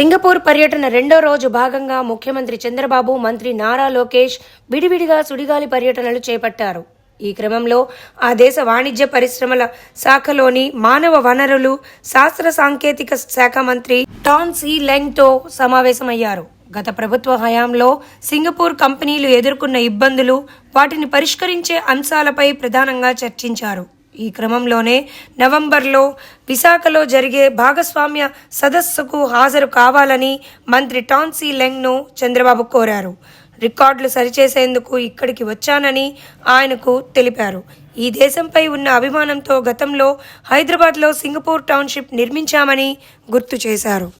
Singapore పర్యటన రెండో రోజు భాగంగా ముఖ్యమంత్రి చంద్రబాబు మంత్రి నారా లోకేష్ విడివిడిగా సుడిగాలి పర్యటనలు చేపట్టారు. ఈ క్రమంలో ఆ దేశ వాణిజ్య పరిశ్రమల శాఖలోని మానవ వనరులు శాస్త్ర సాంకేతిక శాఖ మంత్రి టాన్ సీ లెంగ్తో సమావేశమయ్యారు. గత ప్రభుత్వ హయాంలో సింగపూర్ కంపెనీలు ఎదుర్కొన్న ఇబ్బందులు వాటిని పరిష్కరించే అంశాలపై ప్రధానంగా చర్చించారు. ఈ క్రమంలోనే నవంబర్లో విశాఖలో జరిగే భాగస్వామ్య సదస్సుకు హాజరు కావాలని మంత్రి టాన్సీ లెంగ్ను చంద్రబాబు కోరారు. రికార్డులు సరిచేసేందుకు ఇక్కడికి వచ్చానని ఆయనకు తెలిపారు. ఈ దేశంపై ఉన్న అభిమానంతో గతంలో హైదరాబాద్లో సింగపూర్ టౌన్షిప్ నిర్మించామని గుర్తు చేశారు.